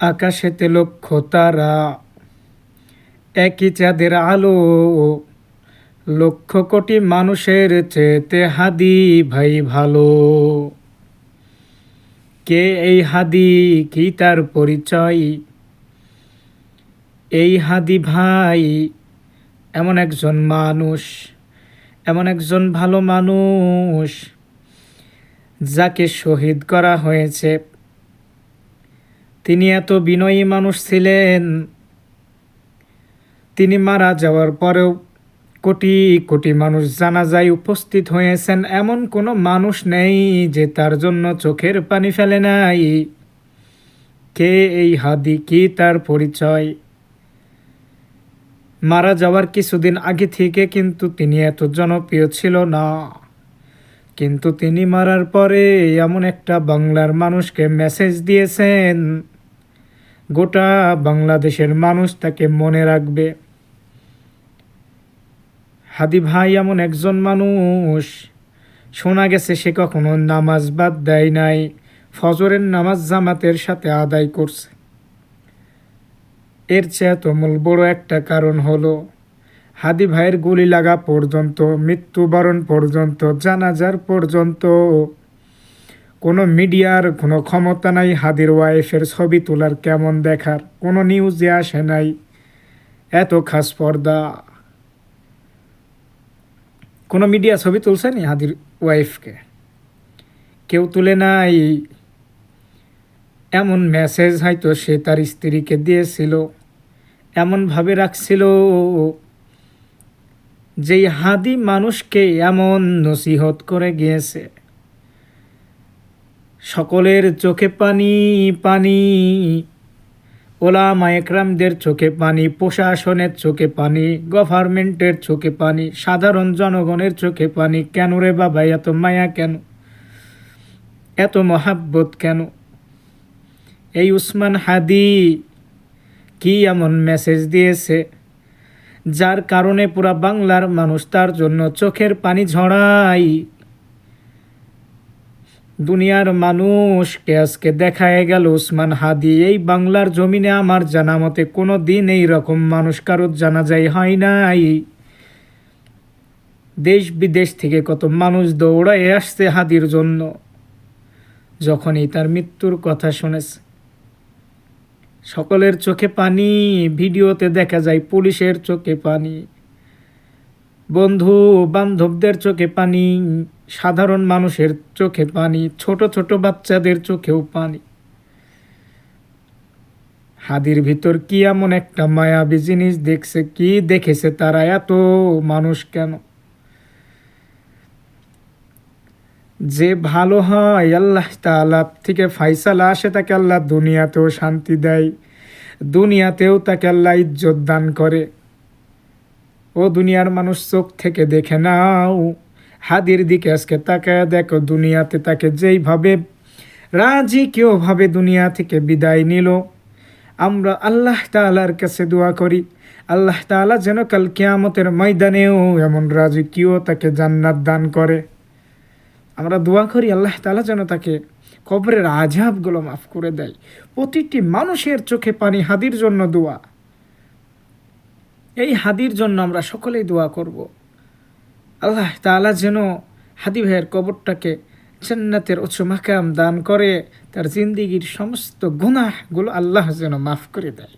আকাশেতে লক্ষ্য তারা একই চাঁদের আলো, লক্ষ কোটি মানুষের চেতে হাদি ভাই ভালো। কে এই হাদি, কি তার পরিচয়? এই হাদি ভাই এমন একজন মানুষ, এমন একজন ভালো মানুষ, যাকে শহীদ করা হয়েছে। তিনি এত বিনয়ী মানুষ ছিলেন। তিনি মারা যাওয়ার পরেও কোটি কোটি মানুষ জানাজায় উপস্থিত হয়েছেন। এমন কোনো মানুষ নেই যে তার জন্য চোখের পানি ফেলে নাই। কে এই হাদি? কি তার পরিচয়? মারা যাওয়ার কিছুদিন আগে থেকে কিন্তু তিনি এত জনপ্রিয় ছিল না। কিন্তু তিনি মারার পরে এমন একটা বাংলার মানুষকে মেসেজ দিয়েছেন। গোটা বাংলাদেশের মানুষ তাকে মনে রাখবে। হাদি ভাই এমন একজন মানুষ, শোনা গেছে সে কখনো নামাজ বাদ দেয় নাই, ফজরের নামাজ জামাতের সাথে আদায় করছে। এর চেয়ে তো মূল বড় একটা কারণ হলো, হাদি ভাইয়ের গুলি লাগা পর্যন্ত, মৃত্যুবরণ পর্যন্ত, জানাজার পর্যন্ত কোনো মিডিয়ার কোনো ক্ষমতা নাই হাদির ওয়াইফের ছবি তোলার কেমন দেখার? কোনো নিউজে আসে নাই। এত খাস পর্দা। কোনো মিডিয়া ছবি তুলছে নি হাদির ওয়াইফকে? কেউ তুলে নাই। এমন মেসেজ হয়তো সে তার স্ত্রীকে দিয়েছিল। এমনভাবে রাখছিল। যেই হাদি মানুষকে এমন নসিহত করে গিয়েছে। সকলের চোখে পানি পানি। ওলা একরামদের চোখে পানি, প্রশাসনের চোখে পানি, গভর্নমেন্টের চোখে পানি, সাধারণ জনগণের চোখে পানি। কেন রে বাবা, এত মায়া কেন? এত মহাব্বত কেন? এই উসমান হাদি কি এমন মেসেজ দিয়েছে? যার কারণে পুরা বাংলার মানুষ তার জন্য চোখের পানি ঝড়ায় দুনিয়ার মানুষকে আজকে দেখায় গেল উসমান হাদি। এই বাংলার জমিনে আমার জানা মতে কোনো দিন এই রকম মানুষ কারোর জানা যায় হয় নাই। দেশ বিদেশ থেকে কত মানুষ দৌড়ায় আসছে হাদির জন্য। যখনই তার মৃত্যুর কথা শুনেছে, সকলের চোখে পানি, ভিডিওতে দেখা যায় পুলিশের চোখে পানি। বন্ধু বান্ধবদের চোখে পানি, সাধারণ মানুষের চোখে পানি, ছোট ছোট বাচ্চাদের চোখেও পানি। হাদির ভিতর কি এমন একটা মায়াবী জিনিস দেখছে, কি দেখেছে তারা, এত মানুষ কেন? যে ভালো হয় আল্লাহ তালা থেকে ফাইসালা আসে, তাকে আল্লাহ দুনিয়াতেও শান্তি দেয়, দুনিয়াতেও তাকে আল্লাহ ইজ্জত দান করে। ও দুনিয়ার মানুষ চোখ থেকে দেখে নাও। হাদির দিকে আজকে তাকায় দেখো, দুনিয়াতে তাকে যেইভাবে রাজি কেউভাবে দুনিয়া থেকে বিদায় নিল। আমরা আল্লাহ তালার কাছে দোয়া করি, আল্লাহ তালা যেন কাল কেয়ামতের ময়দানেও এমন রাজি কেউ তাকে জান্নাত দান করে। আমরা দোয়া করি, আল্লাহ তালা যেন তাকে কবরের আজাবগুলো মাফ করে দেয়। প্রতিটি মানুষের চোখে পানি হাদির জন্য দোয়া। এই হাদির জন্য আমরা সকলেই দোয়া করব। আল্লাহ তালা যেন হাদি ভাইয়ের কবরটাকে জান্নাতের উচ্চ মাকাম দান করে, তার জিন্দিগির সমস্ত গুনাহগুলো আল্লাহ যেন মাফ করে দেয়।